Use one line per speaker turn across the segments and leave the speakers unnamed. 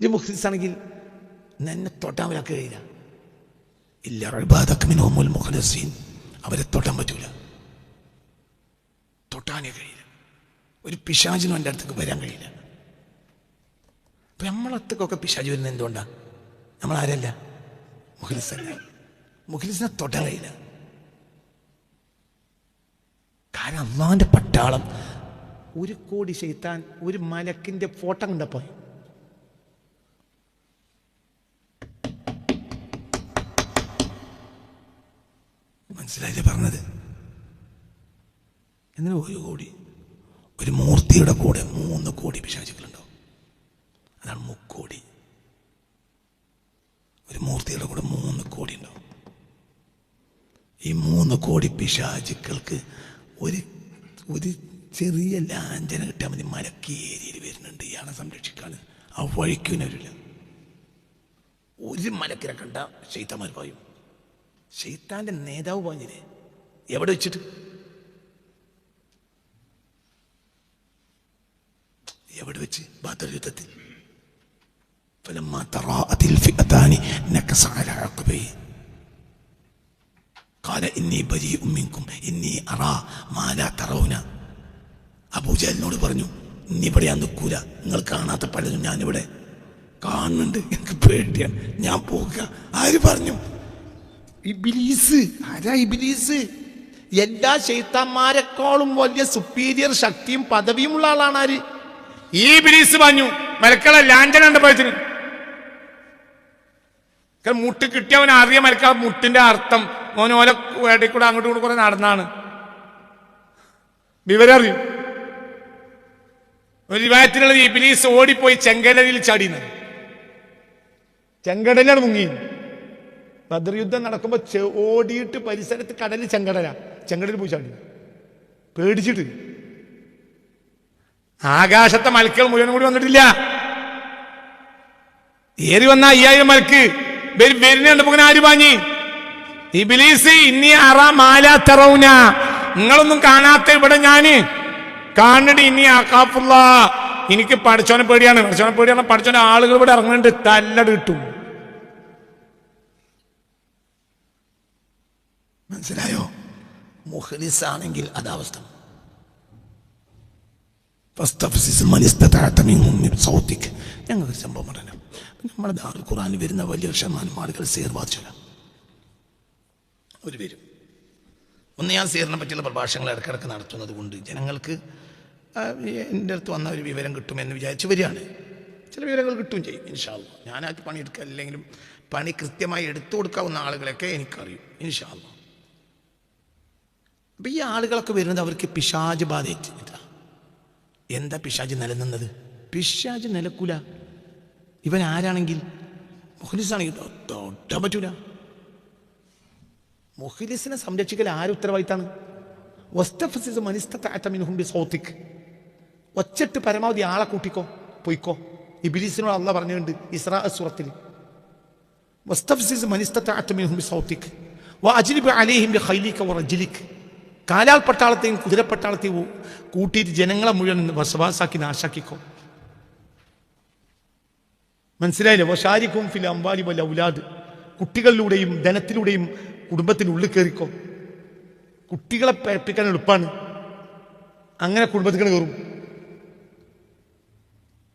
ഇത് മുഖ്ലിസാണെങ്കിൽ എന്നെ തൊട്ടാൻ അവരൊക്കെ കഴിയില്ല ഇല്ല റബാദക്കമിനോമുൽ മുഖലസീൻ അവരെ തൊട്ടാൻ പറ്റൂല. തൊട്ടാനേ കഴിയില്ല. ഒരു പിശാചിനും എന്റെ അടുത്തേക്ക് വരാൻ കഴിയില്ല. അപ്പം നമ്മളടുത്തേക്കൊക്കെ പിശാജ് വരുന്നത് എന്തുകൊണ്ടാ? നമ്മൾ ആരല്ല മുഖലിസല്ല. മുഖലിസിനെ തൊട്ടാൻ കഴിയില്ല. കാരണം അള്ളാന്റെ പട്ടാളം ഒരു കോടി ചെയ്ത്താൻ ഒരു മലക്കിന്റെ ഫോട്ടോ കണ്ടപ്പോ മനസ്സിലായില്ലേ പറഞ്ഞത്? എന്നാൽ ഒരു കോടി ഒരു മൂർത്തിയുടെ കൂടെ മൂന്ന് കോടി പിശാചുക്കളുണ്ടാവും അതാണ് മുക്കോടി. ഒരു മൂർത്തിയുടെ കൂടെ മൂന്ന് കോടി ഉണ്ടാവും. ഈ മൂന്ന് കോടി പിശാചുക്കൾക്ക് ഒരു ഒരു ചെറിയ ലാഞ്ചന കിട്ടാൻ മതി. മലക്കേരിയിൽ വരുന്നുണ്ട്. ഇയാളെ സംരക്ഷിക്കാൻ ആ വഴിക്കുന്നവരില്ല ഒരു മലക്കിനെ കണ്ട ഷെയ്ത്താന്മാർ പായും. ശൈത്താന്റെ നേതാവ് പറഞ്ഞില്ലേ? എവിടെ വെച്ചിട്ട്? എവിടെ വെച്ച്? ബദർ യുദ്ധത്തിൽ. അബൂജാലിനോട് പറഞ്ഞു ഇന്നിവിടെ ഞാൻ നിൽക്കൂല. നിങ്ങൾ കാണാത്ത പലതും ഞാനിവിടെ കാണുന്നുണ്ട്. എനിക്ക് പേടിയാണ് ഞാൻ പോകുക ആര് പറഞ്ഞു? ഇബിലീസ്. ആരാ ഇബിലീസ്? എല്ലാ ശൈത്താന്മാരെക്കാളും വലിയ സുപ്പീരിയർ ശക്തിയും പദവിയും ഉള്ള ആളാണ് ആര്?
ഈ ബിലീസ് പറഞ്ഞു മലക്കളെ ലാൻഡൻ ഉണ്ട് പോയതിന് മുട്ട് കിട്ടിയവൻ അറിയ മലക്ക മുട്ടിന്റെ അർത്ഥം. മോൻ ഓല കൂടെ അങ്ങോട്ടും കൂടെ കുറെ നടന്നാണ്. വിവരം അറിയും. ഒരു വിവാഹത്തിനുള്ള ഈ ബിലീസ് ഓടിപ്പോയി ചെങ്കടലിൽ ചാടിയെന്ന്. ചെങ്കടലാണ് മുങ്ങി
ബദർ യുദ്ധം നടക്കുമ്പോൾ ഓടിയിട്ട് പരിസരത്ത് കടലിൽ ചെങ്കടല. ചെങ്കടൽ പൂച്ചാടി പേടിച്ചിട്ട്.
ആകാശത്തെ മലക്കൾ മുഴുവൻ കൂടി വന്നിട്ടില്ല. ഏറി വന്ന അയ്യായിരം മലക്ക് വരു- വരുന്നുണ്ട് ഇപ്പൊ ആര് പാഞ്ഞി? ഇബിലീസ് ഇനി അറ തെറവുന നിങ്ങളൊന്നും കാണാത്ത ഇവിടെ ഞാൻ. കാണിട് ഇനി ആക്കാഫുള്ള എനിക്ക് പഠിച്ചോനെ പേടിയാണ്. പഠിച്ചോനെ പേടിയാണ്. പഠിച്ചോനെ ആളുകൾ ഇവിടെ ഇറങ്ങുന്നുണ്ട് തല്ലട് കിട്ടും.
മനസ്സിലായോ? മുഹ്ലിസാണെങ്കിൽ അതാവസ്ഥ മിൻ ഞങ്ങൾക്ക് സംഭവം പറഞ്ഞു നമ്മുടെ ദാറുൽ ഖുറാൻ വരുന്ന വലിയ ശതമാനം ആളുകൾ സീർ ബാധിച്ചില്ല ഒരു പേരും ഒന്ന് ഞാൻ സീറിനെ പറ്റിയുള്ള പ്രഭാഷണങ്ങൾ ഇടക്കിടക്ക് നടത്തുന്നത് കൊണ്ട് ജനങ്ങൾക്ക് എന്റെ അടുത്ത് വന്ന ഒരു വിവരം കിട്ടുമെന്ന് വിചാരിച്ച് വരികയാണ്. ചില വിവരങ്ങൾ കിട്ടുകയും ചെയ്യും ഇൻഷാല്ല ഞാനായിട്ട് പണിയെടുക്കുക അല്ലെങ്കിലും പണി കൃത്യമായി എടുത്തു കൊടുക്കാവുന്ന ആളുകളൊക്കെ എനിക്കറിയും ഇൻഷാല്ല അപ്പൊ ഈ ആളുകളൊക്കെ വരുന്നത് അവർക്ക് പിശാജ് ബാധയേറ്റിട്ടാ. എന്താ പിശാജ് നിലനിന്നത്? പിശാജ് നിലക്കൂല. ഇവൻ ആരാണെങ്കിൽ? മുഖലിസാണെങ്കിൽ തൊട്ടാൻ പറ്റൂല. മുഖലിസിനെ സംരക്ഷിക്കൽ ആര് ഉത്തരവാദിത്താണ്? വസ്തഫസിസ് ഒച്ചട്ട് പരമാവധി ആളെ കൂട്ടിക്കോ പൊയ്ക്കോ. ഇബിലിസിനോട് അള്ള പറഞ്ഞുകൊണ്ട് ഇസ്രാ സുറത്തിൽ. വസ്തഫ്സിസ് മനിസ്തമിൻഹും ബി സൗത്തിക് വഅജ്ലിബ് അലൈഹിം ബി ഖൈലിക വറജ്ലിക് കാലാൽ പട്ടാളത്തെയും കുതിരപ്പട്ടാളത്തെയും കൂട്ടിയിട്ട് ജനങ്ങളെ മുഴുവൻ വസവാസാക്കി നാശാക്കിക്കോ. മനസ്സിലായില്ലേ? വശാരിക്കും ഫിൽ അമ്പാലി വല്ല ഉലാദ് കുട്ടികളിലൂടെയും ധനത്തിലൂടെയും കുടുംബത്തിനുള്ളിൽ കയറിക്കോ. കുട്ടികളെ പേപ്പിക്കാൻ എളുപ്പമാണ് അങ്ങനെ കുടുംബത്തിൽ കയറും.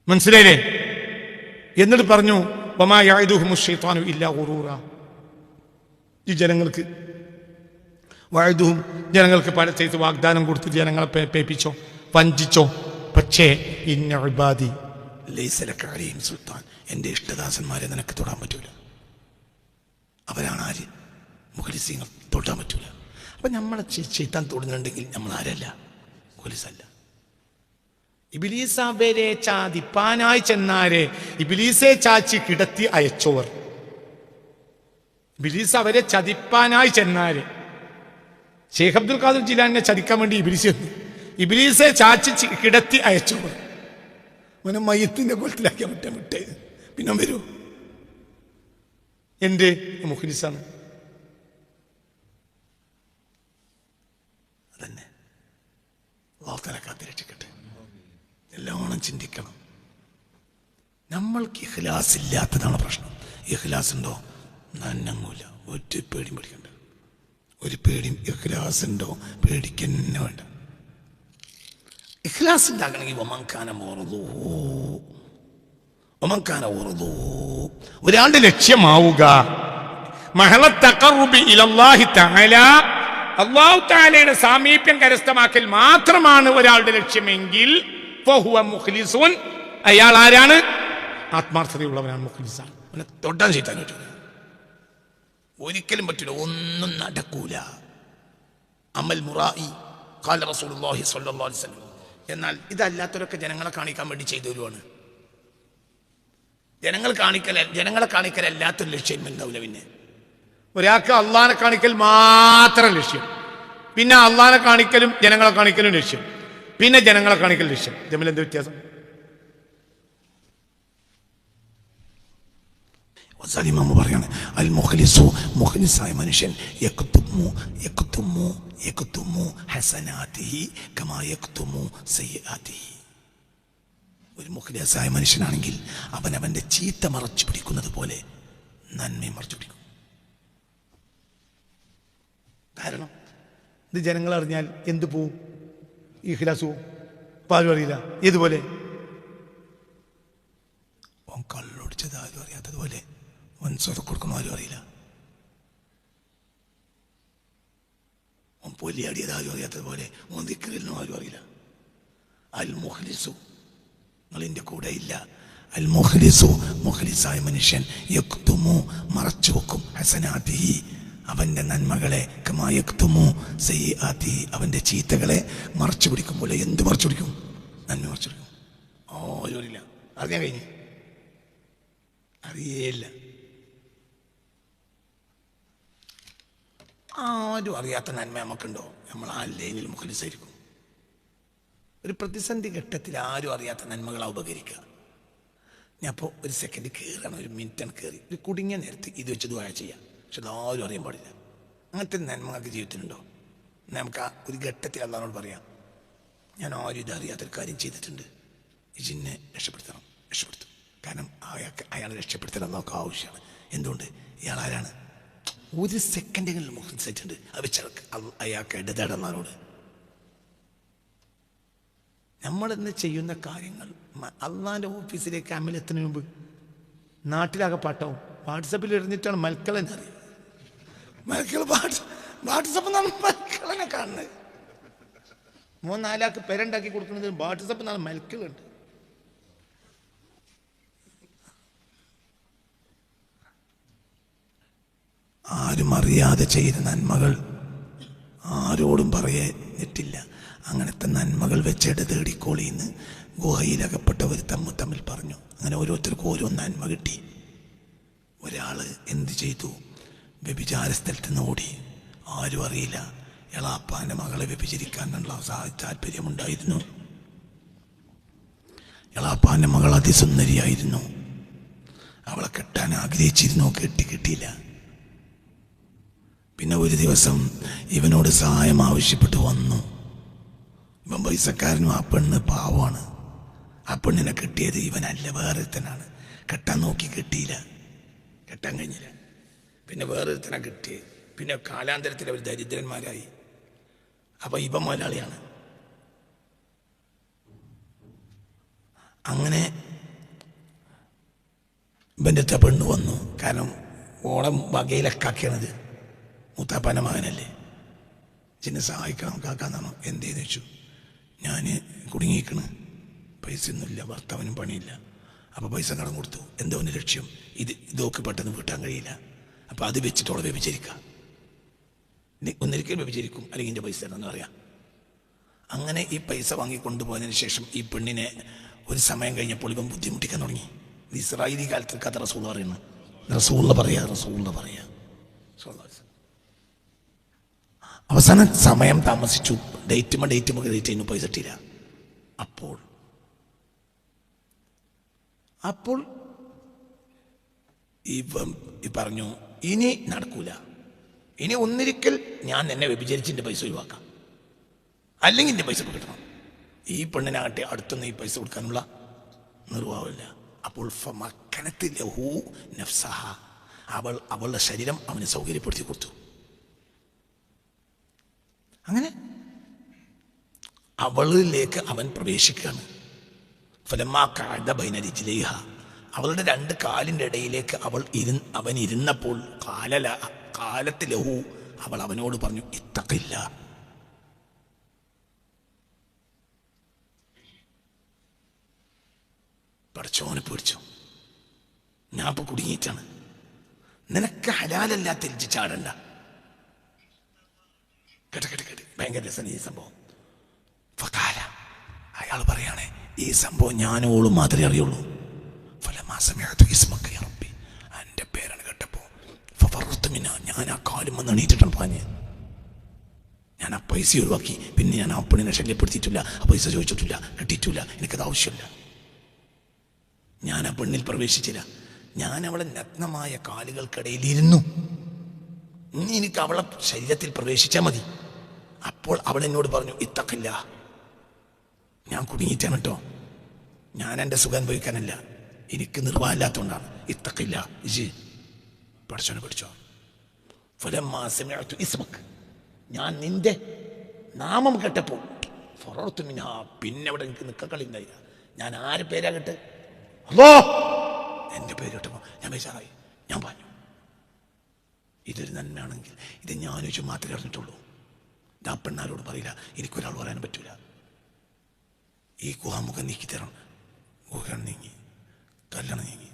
മനസ്സിലായില്ലേ? എന്നിട്ട് പറഞ്ഞു വമായായുഹുമുഷൈത്താനു ഇല്ല ഉറൂറ ഈ ജനങ്ങൾക്ക് വഴുതും ജനങ്ങൾക്ക് പല ചെയ്ത് വാഗ്ദാനം കൊടുത്ത് ജനങ്ങളെ പേപ്പിച്ചോ വഞ്ചിച്ചോ. പക്ഷേ ഇന്ന ലൈസലക്കാരെയും സുൽത്താൻ എന്റെ ഇഷ്ടദാസന്മാരെ നിനക്ക് തൊടാൻ പറ്റൂല. അവരാണ് ആര്? മുഖലിസിങ്ങൾ തൊടാൻ പറ്റൂല. അപ്പം നമ്മളെ ചെയ്ത്താൻ തൊടുന്നുണ്ടെങ്കിൽ നമ്മൾ ആരല്ല മുഖലിസല്ല. ഇബിലീസ അവരെ ചാതിപ്പാനായി ചെന്നാരെ ഇബിലീസെ ചാച്ചി കിടത്തി അയച്ചോർ. ഇബിലീസ് അവരെ ചതിപ്പാനായി ചെന്നാരെ. ഷെയ്ഖ് അബ്ദുൽ ഖാദർ ജിലാനെ ചതിക്കാൻ വേണ്ടി ഇബിലിസ് വന്നു ഇബിലീസെ ചാച്ചി കിടത്തി അയച്ചു. അവനെ മയത്തിന്റെ കൊലത്തിലാക്കിയാൻ മറ്റേ വിട്ടേ പിന്നെ വരൂ. എന്റെ മുഖലിസാണ് അതന്നെ. വാർത്തല കാത്തിരക്ഷിക്കട്ടെ. നല്ലോണം ചിന്തിക്കണം. നമ്മൾക്ക് ഇഖ്ലാസ് ഇല്ലാത്തതാണ് പ്രശ്നം. ഇഖ്ലാസ് ഉണ്ടോ? നന്നങ്ങൂല ഒറ്റ പേടി പേടിക്കണ്ട. ഒരു പേടി ഇഖ്ലാസ് പേടിക്കന്നെ വേണ്ട. ഇഖ്ലാസ് ഉണ്ടാക്കണമെങ്കിൽ ഒമങ്കാന ഓർന്നു ഒമങ്കാന ഓർന്നു
ഒരാളുടെ ലക്ഷ്യമാവുക. തആലയുടെ സാമീപ്യം കരസ്ഥമാക്കൽ മാത്രമാണ് ഒരാളുടെ ലക്ഷ്യമെങ്കിൽ. അയാൾ ആരാണ്? ആത്മാർത്ഥതയുള്ളവനാണ് മുഖ്ലിസാണ്.
തൊട്ടാൻ ചെയ്താൻ പറ്റൂല. ഒരിക്കലും പറ്റില്ല. ഒന്നും നടക്കൂല. അമൽ മുറായി കാല റസൂലുള്ളാഹി സ്വല്ലല്ലാഹു അലൈഹി വസല്ലം. എന്നാൽ ഇതല്ലാത്തവരൊക്കെ ജനങ്ങളെ കാണിക്കാൻ വേണ്ടി ചെയ്തു വരുവാണ് ജനങ്ങൾ കാണിക്കൽ ജനങ്ങളെ കാണിക്കൽ അല്ലാത്തൊരു ലക്ഷ്യം ഉണ്ടാവില്ല പിന്നെ.
ഒരാൾക്ക് അള്ളഹാനെ കാണിക്കൽ മാത്രം ലക്ഷ്യം. പിന്നെ അള്ളഹാനെ കാണിക്കലും ജനങ്ങളെ കാണിക്കലും ലക്ഷ്യം. പിന്നെ ജനങ്ങളെ കാണിക്കൽ ലക്ഷ്യം. തമ്മിൽ എന്ത് വ്യത്യാസം?
വസാലിമാമ പറയാണ് അൽ മുഖലിസു മുഖലിസായ മനുഷ്യൻ യക്തുമു ഹസനാതിഹി കമാ സയ്യാതിഹി. ഒരു മുഖ്ലിസായ മനുഷ്യനാണെങ്കിൽ അവൻ അവന്റെ ചീത്ത മറച്ചു പിടിക്കുന്നത് പോലെ നന്മയും മറച്ചു പിടിക്കും.
കാരണം ഇത് ജനങ്ങൾ അറിഞ്ഞാൽ എന്ത് പോവും? ഈ ഹിലാസു പാലും അറിയില്ല. ഇതുപോലെ
ഓൻ കള്ളൊടിച്ചത് ആരും അറിയാത്തതുപോലെ ഓൻ സ്വത ആരും അറിയില്ല. ഓൻ പൊല്ലിയാടിയത് ആരും അറിയാത്തതുപോലെ ഓൻ ദിക്കറിലും ആരും അറിയില്ല. അൽ മുഖ്ലിസു നിങ്ങൾ എന്റെ കൂടെ ഇല്ല. അൽ മുഖ്ലിസു മുഖ്ലിസായ മനുഷ്യൻ യക്തുമു മറച്ചു വെക്കും. ഹസനാതി അവന്റെ നന്മകളെ കമായക്തുമു സയ്യാതി അവന്റെ ചീത്തകളെ മറച്ചു പിടിക്കും പോലെ എന്ത് മറച്ചു പിടിക്കും? നന്മ മറച്ചു പിടിക്കും. ഓ അറിയാൻ കഴിഞ്ഞു. അറിയേയില്ല. ആരും അറിയാത്ത നന്മ നമുക്കുണ്ടോ? നമ്മൾ ആ ലൈനിൽ മുഖലിസായിരിക്കും. ഒരു പ്രതിസന്ധി ഘട്ടത്തിൽ ആരും അറിയാത്ത നന്മകളാണ് ഉപകരിക്കുക. ഞാൻ അപ്പോൾ ഒരു സെക്കൻഡ് കയറണം ഒരു മിനിറ്റാണ് കയറി ഒരു കുടുങ്ങിയ നേരത്ത് ഇത് വെച്ച് ദുആ ചെയ്യാം. പക്ഷെ അതാരും അറിയാൻ പാടില്ല. അങ്ങനത്തെ നന്മകൾക്ക് ജീവിതത്തിലുണ്ടോ? നമുക്ക് ആ ഒരു ഘട്ടത്തിൽ അള്ളഹാനോട് പറയാം. ഞാൻ ആരും ഇത് അറിയാത്തൊരു കാര്യം ചെയ്തിട്ടുണ്ട്. ഇതിനെ രക്ഷപ്പെടുത്തണം. രക്ഷപ്പെടുത്തും. കാരണം അയാൾക്ക് അയാളെ രക്ഷപ്പെടുത്തണം നമുക്ക് ആവശ്യമാണ്. എന്തുകൊണ്ട്? ഇയാൾ ആരാണ്? ഒരു സെക്കൻഡുകളിൽ മുഖം സെറ്റുണ്ട് അത് വെച്ച് അയാൾക്ക് നമ്മൾ ഇന്ന് ചെയ്യുന്ന കാര്യങ്ങൾ അള്ളാന്റെ ഓഫീസിലേക്ക് അമലെത്തുന്നതിന് മുമ്പ് നാട്ടിലാകെ പാട്ടോ വാട്സപ്പിൽ എറിഞ്ഞിട്ടാണ് മൽക്കളൻ അറിയുന്നത് വാട്സപ്പ് മൽക്കളനെ കാണുന്നത്. മൂന്നാലാക്ക് പെരണ്ടാക്കി കൊടുക്കുന്നത് വാട്സപ്പ് നാളെ മൽക്കളുണ്ട് ആരും അറിയാതെ ചെയ്ത നന്മകൾ ആരോടും പറയാനിട്ടില്ല അങ്ങനത്തെ നന്മകൾ വെച്ചെടു തേടിക്കോളിന്ന് ഗുഹയിലകപ്പെട്ടവർ തമ്മിൽ തമ്മിൽ പറഞ്ഞു. അങ്ങനെ ഓരോരുത്തർക്കും ഓരോ നന്മ കിട്ടി. ഒരാൾ എന്ത് ചെയ്തു? വ്യഭിചാര സ്ഥലത്ത് നിന്ന് ഓടി. ആരും അറിയില്ല. എളാപ്പാന്റെ മകളെ വ്യഭിചരിക്കാനുള്ള താല്പര്യമുണ്ടായിരുന്നു. എളാപ്പാന്റെ മകൾ അതിസുന്ദരിയായിരുന്നു. അവളെ കെട്ടാൻ ആഗ്രഹിച്ചിരുന്നു? കെട്ടി കിട്ടിയില്ല. പിന്നെ ഒരു ദിവസം ഇവനോട് സഹായം ആവശ്യപ്പെട്ട് വന്നു. ഇവൻ പൈസക്കാരനും ആ പെണ്ണ് പാവമാണ്. ആ പെണ്ണിനെ കിട്ടിയത് ഇവനല്ല വേറൊരുത്തനാണ്. കെട്ടാൻ നോക്കി കിട്ടിയില്ല. കെട്ടാൻ കഴിഞ്ഞില്ല. പിന്നെ വേറൊരുത്തനെ കിട്ടി പിന്നെ കാലാന്തരത്തിൽ അവർ ദരിദ്രന്മാരായി. അപ്പൊ ഇവ മലയാളിയാണ് അങ്ങനെ ഇവന്റെ പെണ്ണ് വന്നു. കാരണം ഓളം വകയിലക്കാക്കിയാണത് മൂത്താപ്പാന്റെ മകനല്ലേ? ചിന്നെ സഹായിക്കണം കാക്കാന്നാണോ? ചെയ്തു വെച്ചു? ഞാൻ കുടുങ്ങിയിരിക്കണ് പൈസ ഒന്നുമില്ല ഭർത്താവിനും പണിയില്ല. അപ്പോൾ പൈസ കടം കൊടുത്തു. എന്തോ ഒന്ന് ലക്ഷ്യം? ഇത് ഇതൊക്കെ പെട്ടെന്ന് വീട്ടാൻ കഴിയില്ല. അപ്പോൾ അത് വെച്ചിട്ടോടെ വ്യഭിചരിക്കാം. ഒന്നിരിക്കൽ വ്യഭിചരിക്കും. അല്ലെങ്കിൽ എന്റെ പൈസ തരണമെന്ന് പറയാം. അങ്ങനെ ഈ പൈസ വാങ്ങിക്കൊണ്ടുപോയതിന് ശേഷം ഈ പെണ്ണിനെ ഒരു സമയം കഴിഞ്ഞപ്പോൾ ഇവൻ ബുദ്ധിമുട്ടിക്കാൻ തുടങ്ങി. ഇസ്രായേലി കാലത്ത് കഥ പറയുന്നു. റസൂള പറയാ റസൂള പറയാ. അവസാനം സമയം താമസിച്ചു. ഡേറ്റുമ്പോൾ ഡേറ്റുമ്പോൾ ഡേറ്റ് ചെയ്യുന്നു പൈസ ഇട്ടില്ല. അപ്പോൾ അപ്പോൾ ഇവൻ പറഞ്ഞു ഇനി നടക്കൂല. ഇനി ഒന്നിരിക്കൽ ഞാൻ എന്നെ വ്യഭിചരിച്ച് എന്റെ പൈസ ഒഴിവാക്കാം. അല്ലെങ്കിൽ എന്റെ പൈസ കിട്ടണം. ഈ പെണ്ണിനാകട്ടെ അടുത്തൊന്നും ഈ പൈസ കൊടുക്കാനുള്ള നിർവാഹമില്ല. അപ്പോൾ നഫ്സഹ. അവൾ അവളുടെ ശരീരം അവന് സൗകര്യപ്പെടുത്തി കൊടുത്തു. അങ്ങനെ അവളിലേക്ക് അവൻ പ്രവേശിക്കുകയാണ്. ഫലമാ കാഴ്ച ബൈനരിച്ചിലേഹ അവളുടെ രണ്ട് കാലിന്റെ ഇടയിലേക്ക് അവൾ ഇരു അവൻ ഇരുന്നപ്പോൾ കാലല കാലത്ത് ലഹു. അവൾ അവനോട് പറഞ്ഞു ഇത്തക്കില്ല. പഠിച്ചോനെ പേടിച്ചു ഞാൻ ഇപ്പൊ കുടുങ്ങിയിട്ടാണ്. നിനക്ക് ഹലാലല്ലാത്ത ചാടണ്ട. കേട്ട് കേട്ട് കേട്ട്. ഭയങ്കര രസം ഈ സംഭവം. ഫകാല അയാൾ പറയാണ് ഈ സംഭവം ഞാനോളും മാത്രമേ അറിയുള്ളൂ. ഫലമാസമയത്ത് ഇസ്മക്ക റബ്ബി. എന്റെ പേരാണ് കേട്ടപ്പോ ഫറത്തുമിന ഞാൻ ആ കാലും വന്ന് എണീറ്റിട്ടാണ് പാഞ്ഞ് ഞാൻ ആ പൈസ ഒഴിവാക്കി. പിന്നെ ഞാൻ ആ പെണ്ണിനെ ശല്യപ്പെടുത്തിയിട്ടില്ല ആ പൈസ ചോദിച്ചിട്ടില്ല കിട്ടിയിട്ടില്ല എനിക്കത് ആവശ്യമില്ല. ഞാൻ ആ പെണ്ണിൽ പ്രവേശിച്ചില്ല. ഞാൻ അവളെ നഗ്നമായ കാലുകൾക്കിടയിൽ ഇരുന്നു ഇനി എനിക്ക് അവളെ ശരീരത്തിൽ പ്രവേശിച്ചാൽ മതി. അപ്പോൾ അവൾ എന്നോട് പറഞ്ഞു ഇത്തക്കില്ല. ഞാൻ കുടുങ്ങിയിട്ടാണ് കേട്ടോ ഞാൻ എന്റെ സുഖം അനുഭവിക്കാനല്ല. എനിക്ക് നിർവാഹമില്ലാത്തതുകൊണ്ടാണ് ഇത്തക്കില്ല. ഇജി പഠിച്ചോനെ പഠിച്ചോ. ഫലമാസമയത്തു ഇസ്മക്ക് ഞാൻ നിന്റെ നാമം കേട്ടപ്പോൾ ഫറോർത്തു മിനാ പിന്നെ അവിടെ എനിക്ക് നിൽക്കാൻ ഉണ്ടായില്ല ഞാൻ ആര് പേരാ കേട്ട്? അല്ലോ എന്റെ പേര് കേട്ടപ്പോൾ ഞാൻ ബേജാറായി. ഞാൻ പറഞ്ഞു ഇതൊരു നന്മയാണെങ്കിൽ ഇത് ഞാൻ മാത്രമേ അറിഞ്ഞിട്ടുള്ളൂ. ഞാൻ പെണ്ണാരോട് പറയില്ല എനിക്കൊരാൾ പറയാൻ പറ്റൂല. ഈ ഗുഹാമുഖം നീക്കി തരണം. ഗുഹയാണ് നീങ്ങി കല്യാണം നീങ്ങി.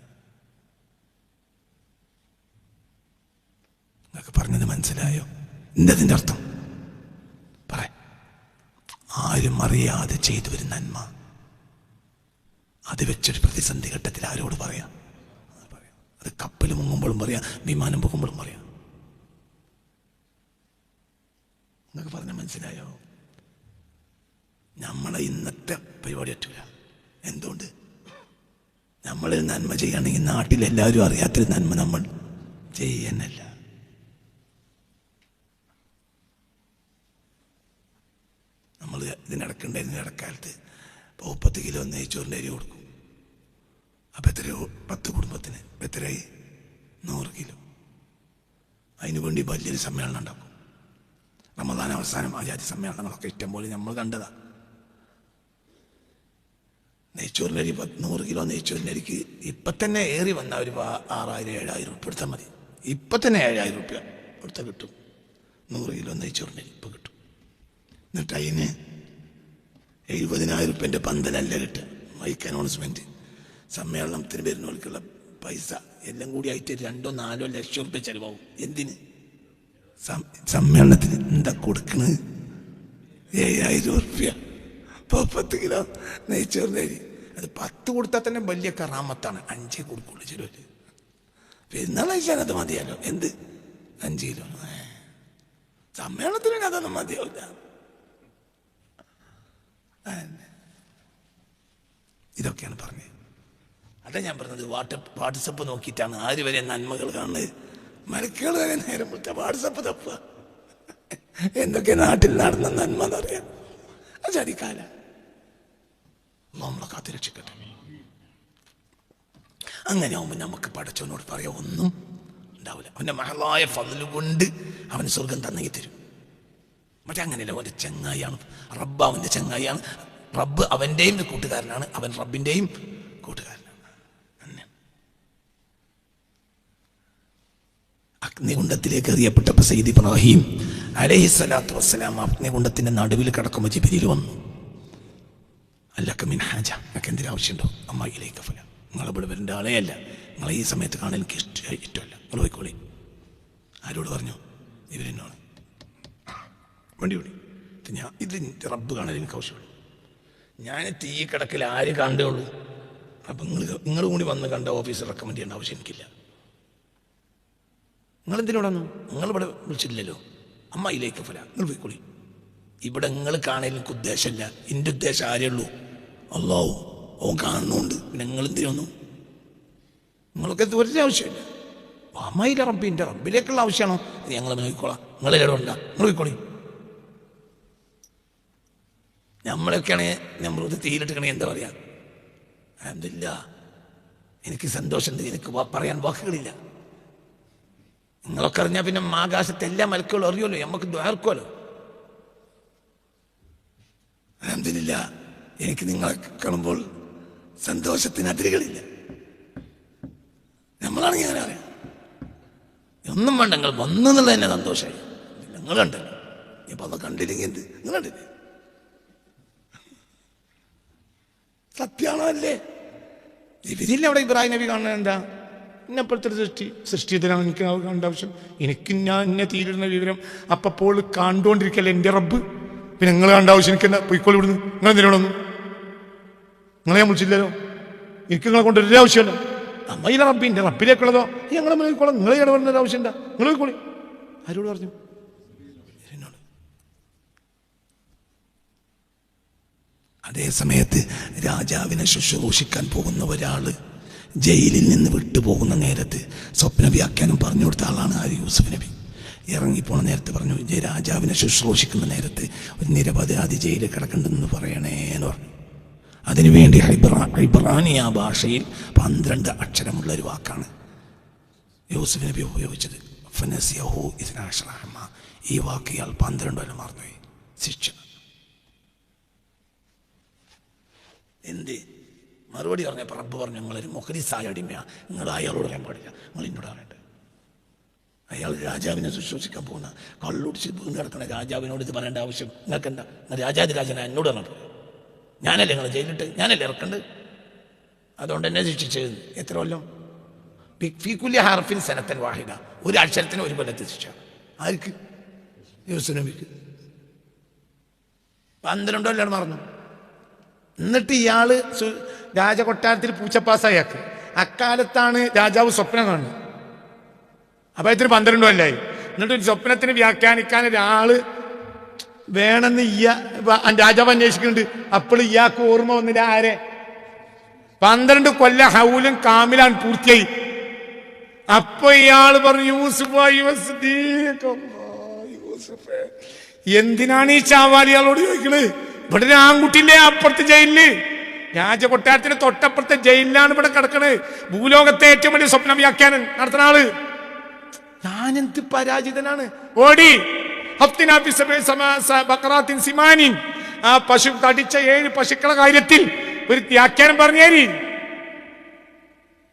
നിങ്ങൾക്ക് പറഞ്ഞത് മനസ്സിലായോ? എന്തതിന്റെ അർത്ഥം. പറ. ആരും അറിയാതെ ചെയ്തു ഒരു നന്മ. അത് വെച്ചൊരു പ്രതിസന്ധി ഘട്ടത്തിൽ ആരോട് പറയാം. അത് കപ്പൽ മുങ്ങുമ്പോഴും പറയാം വിമാനം പോകുമ്പോഴും പറയാം. നിങ്ങൾക്ക് പറഞ്ഞ മനസ്സിലായോ? നമ്മളെ ഇന്നത്തെ പരിപാടി പറ്റൂല എന്തുകൊണ്ട്? നമ്മളൊരു നന്മ ചെയ്യുകയാണെങ്കിൽ നാട്ടിലെല്ലാവരും അറിയാത്തൊരു നന്മ നമ്മൾ ചെയ്യുന്നല്ല നമ്മൾ ഇതിനിടക്കുണ്ടായിരുന്നു ഇടക്കാലത്ത് ഇപ്പോൾ പത്ത് കിലോ നെയ്ച്ചോറിന്റെ അരി കൊടുക്കും. അപ്പം എത്രയോ? പത്ത് കുടുംബത്തിന് എത്രയായി? നൂറ് കിലോ. അതിനു വേണ്ടി വലിയൊരു സമ്മേളനം ഉണ്ടാക്കും. റമദാൻ അവസാനം ആചാര്യ സമ്മേളനങ്ങളൊക്കെ ഇഷ്ടം പോലെ നമ്മൾ കണ്ടതാ. നെയ്ച്ചോറിന്റെ അരി പത്ത് നൂറ് കിലോ നെയ്ച്ചോറിന്റെ അരിക്ക് ഇപ്പം തന്നെ ഏറി വന്ന ഒരു ആറായിരം ഏഴായിരം ഉറുപ്പ്യ എടുത്താൽ മതി. ഇപ്പം തന്നെ ഏഴായിരം ഉറുപ്പ്യ എടുത്താൽ കിട്ടും. നൂറ് കിലോ നെയ്ച്ചോറിന്റെ അരി ഇപ്പം കിട്ടും. എന്നിട്ട് അതിന് എഴുപതിനായിരം ഉറുപ്പ്യന്റെ പന്തലല്ല കിട്ടുക. മൈക്ക് അനൗൺസ്മെന്റ് സമ്മേളനത്തിന് വരുന്നവർക്കുള്ള പൈസ എല്ലാം കൂടി ആയിട്ട് രണ്ടോ നാലോ ലക്ഷം ഉറുപ്പ്യ ചിലവാകും. എന്തിന്? സമ്മേളനത്തിന് എന്താ കൊടുക്കണത് ഏഴായിരം ഉറുപ്പ്യ. ഇപ്പോൾ പത്ത് കിലോ നെയ്ച്ചോറിന്റെ അരി അത് പത്ത് കൊടുത്താൽ തന്നെ വലിയ കറാമത്താണ്. അഞ്ചേ കൊടുക്കുള്ളൂ ചിലവര് പെരുന്നാൾ കഴിച്ചാൽ അത് മതിയല്ലോ എന്ത്? അഞ്ച് കിലോ. സമ്മേളനത്തിന് അതൊന്നും മതിയാവില്ല. ഇതൊക്കെയാണ് പറഞ്ഞത്. അതാ ഞാൻ പറഞ്ഞത്. വാട്സപ്പ് വാട്സപ്പ് നോക്കിയിട്ടാണ്. ആര് വരെ നന്മകൾ കാണുന്നത്? മലക്കുകൾ വരെ നേരം വിളിച്ച വാട്സപ്പ് തപ്പുക. എന്തൊക്കെ നാട്ടിൽ നടന്ന നന്മ എന്നറിയാം. അത് ചതിക്കാല നമ്മളെ കാത്തി രക്ഷിക്കട്ടെ. അങ്ങനെ ആവുമ്പോൾ നമുക്ക് പടച്ചവനോട് പറയാം ഒന്നും ഉണ്ടാവില്ല. അവന്റെ മഹളായ ഫതിൽ കൊണ്ട് അവൻ സ്വർഗം തന്നെങ്കിൽ തരും. മറ്റേ അങ്ങനെയല്ല അവന്റെ ചങ്ങായിയാണ്. റബ്ബ് അവന്റെ ചങ്ങായിയാണ്. റബ്ബ് അവന്റെയും കൂട്ടുകാരനാണ്. അവൻ റബ്ബിന്റെയും കൂട്ടുകാരനാണ് അങ്ങനെ അഗ്നികുണ്ഡത്തിലേക്ക് എറിയപ്പെട്ടപ്പോൾ സയ്യിദ് ഇബ്രാഹിം അലഹി സ്വലാത്തു വസ്സലാം അഗ്നികുണ്ടത്തിന്റെ നടുവിൽ കിടക്കുമ്പോൾ ജിബിരിയിൽ വന്നു. അല്ലക്ക മിൻ ഹാജ എനിക്ക് എന്തിനും ആവശ്യമുണ്ടോ? അമ്മായിലേക്ക് ഫല. നിങ്ങൾ ഇവിടെ വരേണ്ട ആളേ അല്ല. നിങ്ങളെ ഈ സമയത്ത് കാണാൻ എനിക്ക് ഇഷ്ട ഇഷ്ടമല്ല. നിങ്ങൾ പോയിക്കോളി. ആരോട് പറഞ്ഞു? ഇവരെന്നോട്. വണ്ടി വിളി ഞാൻ ഇത് റബ്ബ് കാണാൻ എനിക്ക് ആവശ്യമുള്ളൂ ഞാൻ തീ കിടക്കിൽ ആര് കണ്ടുള്ളൂ അപ്പം നിങ്ങൾ നിങ്ങൾ കൂടി വന്ന് കണ്ട ഓഫീസർ റെക്കമെൻഡ് ചെയ്യേണ്ട ആവശ്യം എനിക്കില്ല. നിങ്ങൾ എന്തിനോടെ നിങ്ങൾ ഇവിടെ വിളിച്ചില്ലല്ലോ അമ്മയിലേക്ക് ഫല നിങ്ങൾ പോയിക്കോളി. ഇവിടെ നിങ്ങൾ കാണാൻ എനിക്ക് ഉദ്ദേശമില്ല. എന്റെ ഉദ്ദേശം ആരേ ഉള്ളൂ? അള്ളാവു ഓൻ കാണുന്നുണ്ട്. പിന്നെ നിങ്ങൾ എന്തിനൊന്നും നിങ്ങൾക്ക് ഒരു ആവശ്യമില്ല. അമ്മയിലെ റബ്ബി എന്റെ റബ്ബിലേക്കുള്ള ആവശ്യമാണോ? ഞങ്ങൾ നോക്കിക്കോളാം എല്ലാവരും ഉണ്ടാ? നിങ്ങൾ പോയിക്കോളി. നമ്മളൊക്കെയാണ് നമ്മൾ തീയിലിട്ടിക്കണേ എന്താ പറയാ? അഹമ്മദില്ല എനിക്ക് സന്തോഷമുണ്ട്. എനിക്ക് പറയാൻ വാക്കുകളില്ല. നിങ്ങളൊക്കെ അറിഞ്ഞാൽ പിന്നെ ആകാശത്തെ എല്ലാ മലക്കുകളും അറിയുമല്ലോ? നമുക്ക് ദ്വാർക്കുമല്ലോ അലഹമില്ല എനിക്ക് നിങ്ങളെ കാണുമ്പോൾ സന്തോഷത്തിന് അതിരുകളില്ല. നമ്മളാണ് ഞാൻ അറിയാം? ഒന്നും വേണ്ട നിങ്ങൾ വന്നു എന്നുള്ളത് തന്നെ സന്തോഷമായി. നിങ്ങൾ കണ്ടല്ലോ ഇപ്പൊ അത് കണ്ടില്ലെങ്കിൽ എന്ത്? നിങ്ങൾ കണ്ടില്ലേ സത്യമാണോ അല്ലേ? ഇവരില്ല അവിടെ ഇബ്രാഹിം നബി കാണുന്നത് എന്താ? എന്നെപ്പോഴത്തെ സൃഷ്ടി. സൃഷ്ടിയതിനാണ് എനിക്ക് കാണേണ്ട ആവശ്യം. എനിക്ക് ഞാൻ എന്നെ തീരുന്ന വിവരം അപ്പോൾ കണ്ടുകൊണ്ടിരിക്കല്ലേ എന്റെ റബ്ബ്? പിന്നെ നിങ്ങൾ കണ്ട ആവശ്യം എനിക്ക് എന്നാ പൊയ്ക്കോളി ഇവിടുന്ന്. നിങ്ങൾ എന്തിനാ വന്നു നിങ്ങളെ ഞാൻ വിളിച്ചില്ലല്ലോ. എനിക്ക് നിങ്ങളെ കൊണ്ട് ഒരു ആവശ്യമല്ല. അമ്മയിലെ റബ്ബിന്റെ റബ്ബിലേക്കുള്ളതോ? ഞങ്ങളെ മുന്നിൽക്കോളാം നിങ്ങളെ ഇടപെടുന്ന ഒരു ആവശ്യം എന്താ നിങ്ങൾ പോയിക്കോളി. ആരോട് പറഞ്ഞു? അതേ സമയത്ത് രാജാവിനെ ശുശ്രൂഷിക്കാൻ പോകുന്ന ഒരാൾ ജയിലിൽ നിന്ന് വിട്ടുപോകുന്ന നേരത്ത് സ്വപ്ന വ്യാഖ്യാനം പറഞ്ഞു കൊടുത്ത ആളാണ് ആര് യൂസഫ് നബി. ഇറങ്ങിപ്പോണ നേരത്തെ പറഞ്ഞു "ജയ രാജാവിനെ ശുശ്രൂഷിക്കുന്ന നേരത്ത് ഒരു നിരപരാധി ജയിലിൽ കിടക്കണ്ടെന്ന് പറയണേ എന്ന് പറഞ്ഞു. അതിനുവേണ്ടി ഹൈബ്രാ ഹൈബ്രാനിയ ഭാഷയിൽ പന്ത്രണ്ട് അക്ഷരമുള്ള ഒരു വാക്കാണ് യൂസഫ് നബി ഉപയോഗിച്ചത്. ഈ വാക്ക് ഇയാൾ പന്ത്രണ്ട് വരെ മറന്നുപോയി. ശിക്ഷ. എന്ത്? മറുപടി പറഞ്ഞപ്പോൾ റബ്ബ് പറഞ്ഞു നിങ്ങളൊരു മുഖരിസായ അടിമയാണ് നിങ്ങൾ അയാളോട് പറയാൻ പാടില്ല. നിങ്ങൾ എന്നോട് പറയട്ടെ. അയാൾ രാജാവിനെ ശുശ്രൂഷിക്കാൻ പോകുന്ന കള്ളുടിച്ച് വീണ് കിടക്കുന്ന രാജാവിനോട് ഇത് പറയേണ്ട ആവശ്യം നിങ്ങൾക്ക് എന്താ രാജാതി രാജന എന്നോട് പറഞ്ഞിട്ട് ഞാനല്ലേ നിങ്ങൾ ജയിലിട്ട് ഞാനല്ലേ ഇറക്കണ്ട്? അതുകൊണ്ട് എന്നെ ശിക്ഷിച്ചത് എത്ര കൊല്ലം? ഫി- ഹർഫിൻ സനത്തൻ വാഹിദ. ഒരു അക്ഷരത്തിന് ഒരു കൊല്ലത്തെ ശിക്ഷ. ആർക്ക്? യൂസുഫ് നബിക്ക്. പന്ത്രണ്ട് കൊല്ലം മറന്നു. എന്നിട്ട് ഇയാൾ സു- രാജകൊട്ടാരത്തിൽ പൂച്ചപ്പാസായാക്ക്. അക്കാലത്താണ് രാജാവ് സ്വപ്നം കാണുന്നത്. അപ്പൊ ഇതിന് പന്ത്രണ്ട് കൊല്ലായി. എന്നിട്ട് ഒരു സ്വപ്നത്തിന് വ്യാഖ്യാനിക്കാൻ ഒരാൾ വേണമെന്ന് ഇയാ രാജാവ് അന്വേഷിക്കുന്നുണ്ട്. അപ്പോൾ ഇയാൾക്ക് ഓർമ്മ വന്നില്ല ആരെ? പന്ത്രണ്ട് കൊല്ല ഹൗലും കാമിലാണ് പൂർത്തിയായി. അപ്പൊ ഇയാൾ പറഞ്ഞു എന്തിനാണ് ഈ ചാവാലി ഇയാളോട് ചോദിക്കണത് ഇവിടെ ആൺകുട്ടിന്റെ അപ്പുറത്ത് ജയിലിൽ. രാജകൊട്ടാരത്തിന്റെ തൊട്ടപ്പുറത്തെ ജയിലിലാണ് ഇവിടെ കിടക്കണത്. ഭൂലോകത്തെ ഏറ്റവും വലിയ സ്വപ്നം വ്യാഖ്യാനം നടത്തുന്ന ആൾ. ഞാനെന്ത് പരാജിതനാണ്? ഓടി. ഹഫ്തിനാ ഫി സബഇ സമാ- സ- സിമാനിൻ. ആ പശു തടിച്ച ഏഴ് പശുക്കളെ കാര്യത്തിൽ ഒരു വ്യാഖ്യാനം പറഞ്ഞേരി.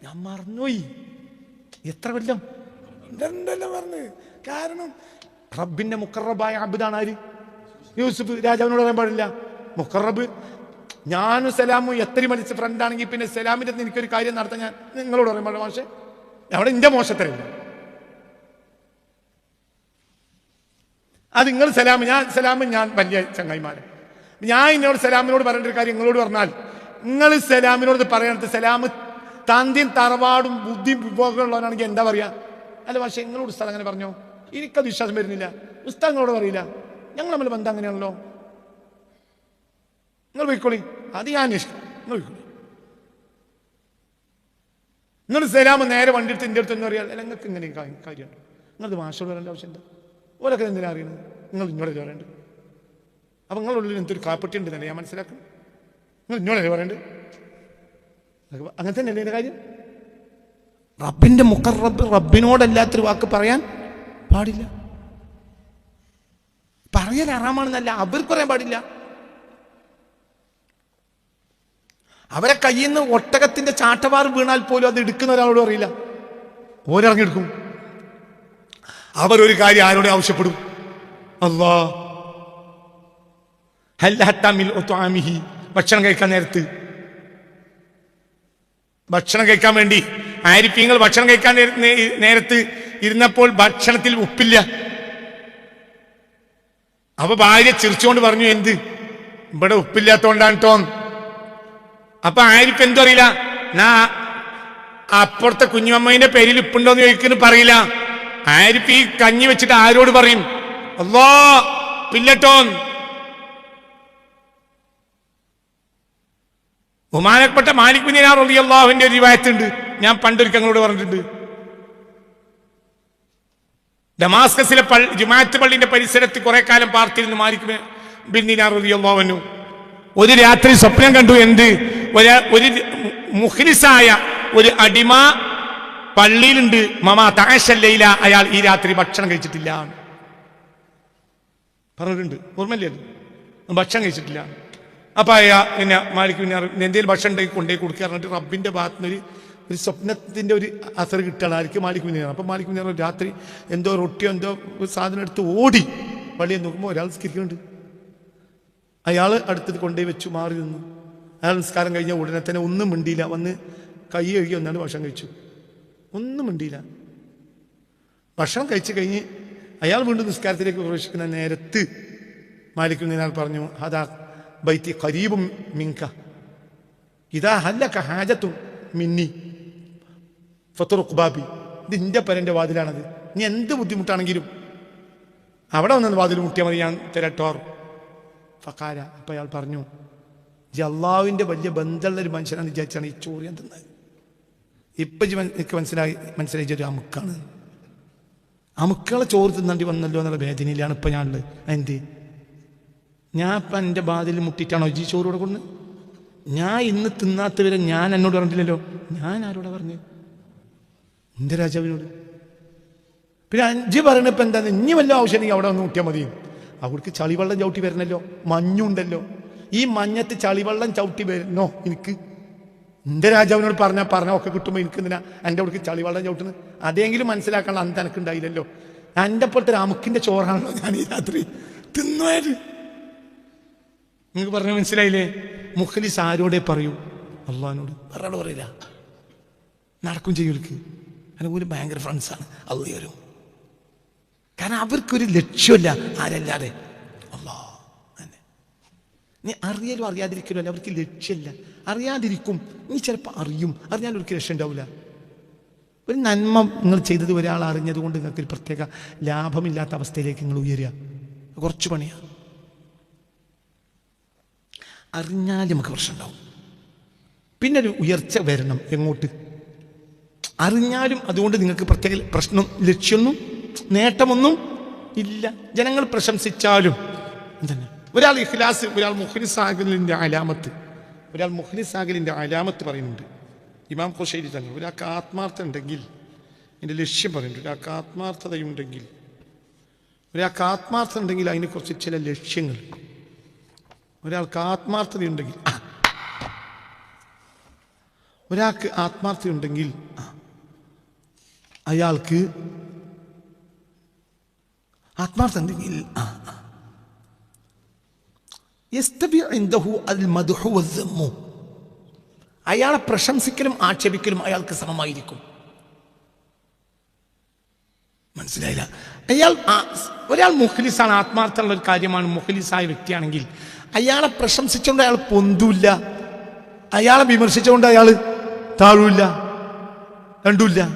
ഞാൻ മറന്നുപോയി. എത്ര കൊല്ലം? രണ്ടല്ല പറഞ്ഞു കാരണം റബ്ബിന്റെ മുക്കറബായ അബിദാണ് ആര്? യൂസുഫ് രാജാവിനോട് പറയാൻ പാടില്ല. മുക്കറബ് ഞാനും സലാമും എത്ര മരിച്ച ഫ്രണ്ട് ആണെങ്കിൽ പിന്നെ സലാമിന്റെ അടുത്ത് എനിക്കൊരു കാര്യം നടത്താൻ ഞാൻ നിങ്ങളോട് പറയുമ്പോൾ മാഷെ അവിടെ എന്റെ മോശത്തരല്ല അത് നിങ്ങൾ സലാം ഞാൻ സലാമും ഞാൻ വലിയ ചങ്ങായിമാരെ. ഞാൻ എന്നോട് സലാമിനോട് പറയേണ്ട ഒരു കാര്യം നിങ്ങളോട് പറഞ്ഞാൽ നിങ്ങൾ സലാമിനോട് പറയണത് സലാം താന്തിയും തറവാടും ബുദ്ധിയും വിഭവങ്ങളുള്ളവനാണെങ്കിൽ എന്താ പറയാ? അല്ല പക്ഷെ നിങ്ങളോട് ഉസ്താദ് അങ്ങനെ പറഞ്ഞോ? എനിക്കത് വിശ്വാസം വരുന്നില്ല. ഉസ്താദ് നിങ്ങളോട് പറയില്ല. ഞങ്ങൾ നമ്മൾ ബന്ധം അങ്ങനെയാണല്ലോ. നിങ്ങൾ പോയിക്കോളി. അത് ഞാൻ ഇഷ്ടം നിങ്ങൾ പോയിക്കോളി. നിങ്ങൾ സലാം നേരെ വണ്ടി എടുത്ത് എന്റെ അടുത്ത് പറയാം അല്ല നിങ്ങൾക്ക് ഇങ്ങനെ കാര്യമുണ്ട്? നിങ്ങളത് മാഷോട് വരേണ്ട ആവശ്യം എന്താ ഓരൊക്കെ എന്തിനാ അറിയുന്നത് നിങ്ങൾ ഇന്നോടല്ലേ പറയണ്ടത് അപ്പം നിങ്ങളുള്ളിൽ എന്തൊരു കാപ്പട്ടി ഉണ്ട് തന്നെ ഞാൻ മനസ്സിലാക്കണം നിങ്ങൾ ഇന്നോടല്ലേ പറയണ്ടത് അങ്ങനെ തന്നെയല്ലേ എന്റെ കാര്യം? റബ്ബിന്റെ മുഖറബ് റബ്ബിനോടല്ലാത്തൊരു വാക്ക് പറയാൻ പാടില്ല. പറയൽ അറാമാണെന്നല്ല അവർക്ക് പറയാൻ പാടില്ല. അവരെ കയ്യിൽ നിന്ന് ഒട്ടകത്തിന്റെ ചാട്ടവാർ വീണാൽ പോലും അത് എടുക്കുന്ന ഒരാളോട് അറിയില്ല. ഓരിറങ്ങിയെടുക്കും. അവരൊരു കാര്യം ആരോട് ആവശ്യപ്പെടും? ഒത്വാമിഹി. ഭക്ഷണം കഴിക്കാൻ നേരത്ത്. ഭക്ഷണം കഴിക്കാൻ വേണ്ടി. ആരിപ്പിങ്ങൾ ഭക്ഷണം കഴിക്കാൻ നേരത്ത് ഇരുന്നപ്പോൾ ഭക്ഷണത്തിൽ ഉപ്പില്ല. അപ്പൊ ഭാര്യ ചിരിച്ചുകൊണ്ട് പറഞ്ഞു എന്ത്? ഇവിടെ ഉപ്പില്ലാത്തോണ്ടാണ് ടോം. അപ്പൊ ആയിരിക്കും എന്തും അറിയില്ല. നാ അപ്പുറത്തെ കുഞ്ഞമ്മയുടെ പേരിൽ ഇപ്പുണ്ടോന്ന് ചോദിക്കുന്നു പറയില്ല. ആരിപ്പ് ഈ കഞ്ഞി വെച്ചിട്ട് ആരോട് പറയും? അല്ലോ പില്ലട്ടോൻ ബഹുമാനപ്പെട്ട മാലിക് ബിൻ അള്ളാഹുവിന്റെ ഒരു വായത്തുണ്ട് ഞാൻ പണ്ടൊരിക്കങ്ങളോട് പറഞ്ഞിട്ടുണ്ട്. ഡമാസ്കസിലെ പള്ളി ജുമാഅത്ത് പള്ളിന്റെ പരിസരത്ത് കുറെ കാലം പാർത്തിരുന്നു മാലിക് ബിൻ അള്ളാഹുവിനു ഒരു രാത്രി സ്വപ്നം കണ്ടു എന്ത്? ഒരു ഒരു മുഖ്ലിസായ
ഒരു അടിമ പള്ളിയിലുണ്ട്. മമ താശല്ലയില അയാൾ ഈ രാത്രി ഭക്ഷണം കഴിച്ചിട്ടില്ല. പറഞ്ഞിട്ടുണ്ട്. ഓർമ്മയില്ലേ? ഭക്ഷണം കഴിച്ചിട്ടില്ല. അപ്പൊ അയാ പിന്നെ മാലിക് പിന്നെ എന്തെങ്കിലും ഭക്ഷണം ഉണ്ടെങ്കിൽ കൊണ്ടേ കൊടുക്കുക പറഞ്ഞിട്ട് റബ്ബിന്റെ ഭാഗത്തുനിന്ന് ഒരു ഒരു സ്വപ്നത്തിന്റെ ഒരു അസർ കിട്ടുകയാണ് ആയിരിക്കും മാലിക് പിന്നെ അപ്പൊ മാലിക് പിന്നെ രാത്രി എന്തോ റൊട്ടിയോ എന്തോ സാധനം എടുത്ത് ഓടി. പള്ളിയെ നോക്കുമ്പോൾ ഒരാൾ സ്കരിക്കുന്നുണ്ട് അയാൾ അടുത്തത് കൊണ്ടേ വെച്ചു മാറി നിന്നു. അയാൾ നിസ്കാരം കഴിഞ്ഞ ഉടനെ തന്നെ ഒന്നും മിണ്ടിയില്ല. വന്ന് കൈ കഴുകി ഒന്നാണ് ഭക്ഷണം കഴിച്ചു. ഒന്നും മിണ്ടിയില്ല. ഭക്ഷണം കഴിച്ചു കഴിഞ്ഞ് അയാൾ വീണ്ടും നിസ്കാരത്തിലേക്ക് പ്രവേശിക്കുന്ന നേരത്ത് മാലിക്കും ഞാൻ പറഞ്ഞു അതാ ബൈത്തി കരീബും മിങ്ക. ഇതാ ഹല്ലക ഹാജത്തും മിന്നി. ഫത്തുറുഖ്ബാബി ഇത് എന്റെ പരന്റെ വാതിലാണത്. നീ എന്ത് ബുദ്ധിമുട്ടാണെങ്കിലും അവിടെ വന്നത് വാതിൽ മുട്ടിയാൽ മതി ഞാൻ തിരട്ടോർ ഫക്കാര അപ്പൊ അയാൾ പറഞ്ഞു ജി അള്ളാവിന്റെ വലിയ ബന്ധമുള്ള ഒരു മനുഷ്യനാണ് വിചാരിച്ചാണ് ഈ ചോറ് ഞാൻ തിന്നത്. ഇപ്പൊ എനിക്ക് മനസ്സിലായി മനസ്സിലായി ഒരു അമുക്കാണ്. അമുക്കളെ ചോറ് തിന്നേണ്ടി വന്നല്ലോ എന്നുള്ള വേദനയിലാണ് ഇപ്പൊ ഞാനുള്ളത്. എന്ത് ഞാൻ ഇപ്പം എന്റെ ബാതിൽ മുട്ടിയിട്ടാണോ ജി ചോറ് കൊണ്ട് ഞാൻ ഇന്ന് തിന്നാത്തവരെ ഞാൻ എന്നോട് പറഞ്ഞില്ലല്ലോ ഞാൻ ആരോടാ പറഞ്ഞു? എന്റെ രാജാവിനോട്. പിന്നെ അഞ്ച് പറയണപ്പോൾ എന്താ ഇനി വല്ല ആവശ്യം അവിടെ വന്ന് മുട്ടിയാൽ മതി. അവർക്ക് ചളിവെള്ളം ചവിട്ടി വരണല്ലോ. മഞ്ഞുണ്ടല്ലോ. ഈ മഞ്ഞത്ത് ചളിവെള്ളം ചവിട്ടി വരണോ എനിക്ക്? എന്റെ രാജാവിനോട് പറഞ്ഞാൽ പറഞ്ഞാൽ ഒക്കെ കിട്ടുമ്പോൾ എനിക്ക് എന്തിനാ എന്റെ അവർക്ക് ചളിവെള്ളം ചവിട്ടുന്നത് അതെങ്കിലും മനസ്സിലാക്കാനുള്ള തനക്ക് ഉണ്ടായില്ലല്ലോ എന്റെ പോലത്തെ ഒരു അമുക്കിന്റെ ചോറാണല്ലോ ഞാൻ ഈ രാത്രി തിന്നുവാര് നിങ്ങൾക്ക് പറഞ്ഞ മനസ്സിലായില്ലേ? മുഖലിസ് ആരോടെ പറയൂ? അള്ളഹാനോട് പറയാനോട് പറയില്ല. നടക്കും ചെയ്യൂർക്ക് അതുപോലെ ഭയങ്കര ഫ്രണ്ട്സാണ് അള്ളി വരും കാരണം അവർക്കൊരു ലക്ഷ്യമില്ല ആരല്ലാതെ. അള്ളാ നീ അറിയലും അറിയാതിരിക്കലും അവർക്ക് ലക്ഷ്യമില്ല. അറിയാതിരിക്കും. നീ ചിലപ്പോൾ അറിയും. അറിഞ്ഞാൽ അവർക്ക് ലക്ഷ്യം ഉണ്ടാവില്ല ഒരു നന്മ നിങ്ങൾ ചെയ്തത് ഒരാൾ അറിഞ്ഞത് കൊണ്ട് നിങ്ങൾക്ക് ഒരു പ്രത്യേക ലാഭമില്ലാത്ത അവസ്ഥയിലേക്ക് നിങ്ങൾ ഉയരുക. കുറച്ച് പണിയാണ് അറിഞ്ഞാൽ നമുക്ക് പ്രശ്നം ഉണ്ടാവും പിന്നെ ഒരു ഉയർച്ച വരണം എങ്ങോട്ട്? അറിഞ്ഞാലും അതുകൊണ്ട് നിങ്ങൾക്ക് പ്രത്യേക പ്രശ്നം ലക്ഷ്യമൊന്നും നേട്ടമൊന്നും ഇല്ല. ജനങ്ങൾ പ്രശംസിച്ചാലും തന്നെ ഒരാൾ ഇഖ്ലാസ് ഒരാൾ മുഖ്ലിസാകലിന്റെ അലാമത്ത്. ഒരാൾ മുഖ്ലിസാകലിന്റെ അലാമത്ത് പറയുന്നുണ്ട്. ഇമാം ഖുശൈരി തന്നെ. ഒരാൾക്ക് ആത്മാർത്ഥത ഉണ്ടെങ്കിൽ എന്റെ ലക്ഷ്യം പറയുന്നുണ്ട്. ഒരാൾക്ക് ആത്മാർത്ഥതയുണ്ടെങ്കിൽ ഒരാൾക്ക് ആത്മാർത്ഥത ഉണ്ടെങ്കിൽ അതിനെക്കുറിച്ച് ചില ലക്ഷ്യങ്ങൾ. ഒരാൾക്ക് ആത്മാർത്ഥതയുണ്ടെങ്കിൽ. ഒരാൾക്ക് ആത്മാർത്ഥതയുണ്ടെങ്കിൽ അയാൾക്ക് ആത്മാർത്ഥ ഉണ്ടെങ്കിൽ ആ, ആ. യസ്തബി ഇൻദഹു അൽ മദ്ഹു വസ്സമ്മു. അയാളെ പ്രശംസിക്കലും ആക്ഷേപിക്കലും അയാൾക്ക് സമമായിരിക്കും. മനസ്സിലായില്ല? അയാൾ ഒരാൾ മുഖ്ലിസാണ് ആത്മാർത്ഥമുള്ള ഒരു കാര്യമാണ്. മുഖലിസായ വ്യക്തിയാണെങ്കിൽ അയാളെ പ്രശംസിച്ചുകൊണ്ട് അയാൾ പൊന്തൂല്ല. അയാളെ വിമർശിച്ചുകൊണ്ട് അയാൾ താഴൂല്ല. രണ്ടുമില്ല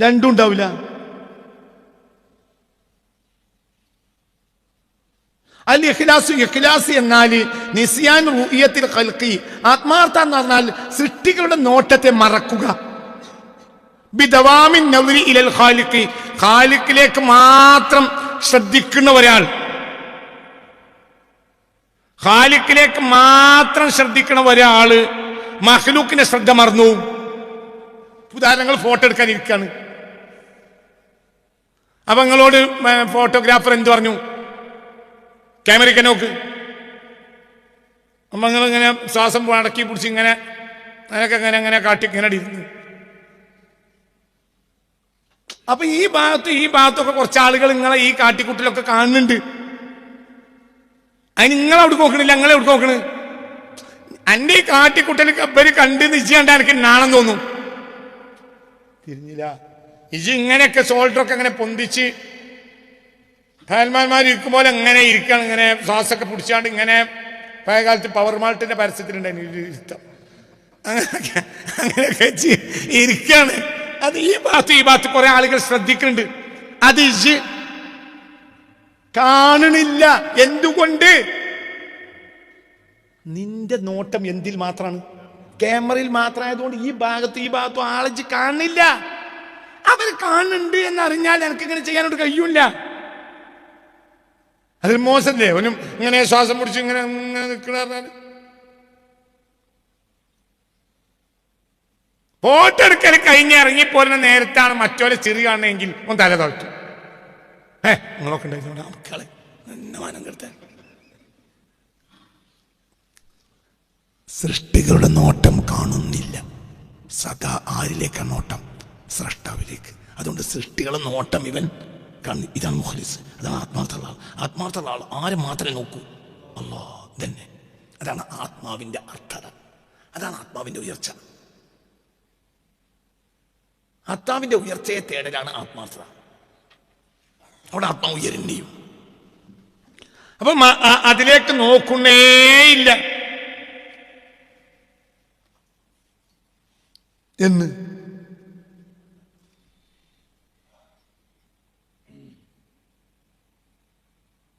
രണ്ടും ഉണ്ടാവില്ല. അൽ ഇഖ്ലാസ് ഇഖ്ലാസ് എന്നാൽ നിസിയാൻ റുയത്തിൽ ഖൽഖി. ആത്മാർത്ഥ എന്ന് പറഞ്ഞാൽ സൃഷ്ടികളുടെ നോട്ടത്തെ മറക്കുക. ബിദവാമിൻ നൗരി ഇലൽ ഖാലിഖി. ഖാലിഖിലേക്ക് മാത്രം ശ്രദ്ധിക്കുന്ന ഒരാൾ ഖാലിഖിലേക്ക് മാത്രം ശ്രദ്ധിക്കുന്ന ഒരാൾ മഹ്ലൂക്കിന്റെ ശ്രദ്ധ മറന്നു. ഉദാഹരണങ്ങൾ ഫോട്ടോ എടുക്കാൻ ഇരിക്കുകയാണ് അപ്പൊ നിങ്ങളോട് ഫോട്ടോഗ്രാഫർ എന്ത് പറഞ്ഞു? ക്യാമറയ്ക്ക് നോക്ക്. ഇങ്ങനെ ശ്വാസം അടക്കി പിടിച്ച് ഇങ്ങനെ അതിനൊക്കെ ഇങ്ങനെ അങ്ങനെ കാട്ടി ഇങ്ങനെ ഇരുന്ന് അപ്പൊ ഈ ഭാഗത്ത് ഈ ഭാഗത്തൊക്കെ കുറച്ച് ആളുകൾ നിങ്ങളെ ഈ കാട്ടിക്കുട്ടിലൊക്കെ കാണുന്നുണ്ട്. അതിന് നിങ്ങളെ അവിടെ നോക്കണില്ല? ഞങ്ങളെ അവിടെ നോക്കണ്? എന്റെ ഈ കാട്ടിക്കുട്ടൽ ഇവർ കണ്ട് നിശ്ചയണ്ട എനിക്ക് നാണം തോന്നും. തിരിഞ്ഞില്ല. ഇജി ഇങ്ങനെയൊക്കെ സോൾട്ടറൊക്കെ അങ്ങനെ പൊന്തിച്ച് ഫയൽമാന്മാർ ഇരിക്കും പോലെ ഇങ്ങനെ ഇരിക്കണം ഇങ്ങനെ ശ്വാസമൊക്കെ പിടിച്ചാണ്ട് ഇങ്ങനെ പഴയ കാലത്ത് പവർ മാൾട്ടിന്റെ പരസ്യത്തിലുണ്ടായിരുന്നു ഇരുത്തം അങ്ങനെയൊക്കെ അങ്ങനെയൊക്കെ ഇരിക്കാണ്. അത് ഈ ഭാഗത്ത് ഈ ഭാഗത്ത് കുറെ ആളുകൾ ശ്രദ്ധിക്കുന്നുണ്ട്. അത് കാണണില്ല എന്തുകൊണ്ട്? നിന്റെ നോട്ടം എന്തിൽ മാത്രമാണ് ക്യാമറയിൽ മാത്രമായതുകൊണ്ട് ഈ ഭാഗത്ത് ഈ ഭാഗത്തും ആളജ് കാണില്ല അവർ കാണുന്നുണ്ട് എന്നറിഞ്ഞാൽ എനിക്ക് ഇങ്ങനെ ചെയ്യാനോട് കഴിയൂല അതിൽ മോശമല്ലേ അവനും ഇങ്ങനെ ശ്വാസം പിടിച്ച് ഇങ്ങനെ ഇങ്ങനെ നിൽക്കണ പറഞ്ഞാൽ ഫോട്ടോ എടുക്കൽ കഴിഞ്ഞ് ഇറങ്ങിപ്പോരുന്ന നേരത്താണ് മറ്റോലെ ചെറിയ കാണണമെങ്കിൽ ഒന്ന് തല തോറ്റു ഏ നിങ്ങളൊക്കെ ഉണ്ടായിരുന്നു
മക്കളെ മാനം കെടുത്താൻ. സൃഷ്ടികളുടെ നോട്ടം കാണുന്നില്ല. സദാ ആരിലേക്കാണ് നോട്ടം? സ്രഷ്ടാവിലേക്ക് അതുകൊണ്ട് സൃഷ്ടികളുടെ നോട്ടം ഇവൻ കണ്ണി ഇതാണ് മുഖലിസ്. അതാണ് ആത്മാർത്ഥമുള്ള ആൾ ആത്മാർത്ഥമുള്ള ആൾ ആരെ മാത്രമേ നോക്കൂ? അല്ലോ തന്നെ. അതാണ് ആത്മാവിന്റെ അർത്ഥത. അതാണ് ആത്മാവിന്റെ ഉയർച്ച. ആത്മാവിന്റെ ഉയർച്ചയെ തേടലാണ് ആത്മാർത്ഥത. അവിടെ ആത്മാവ് ഉയരണ്ടിയും
അപ്പൊ അതിലേക്ക് നോക്കുന്നേയില്ല.
എന്ന്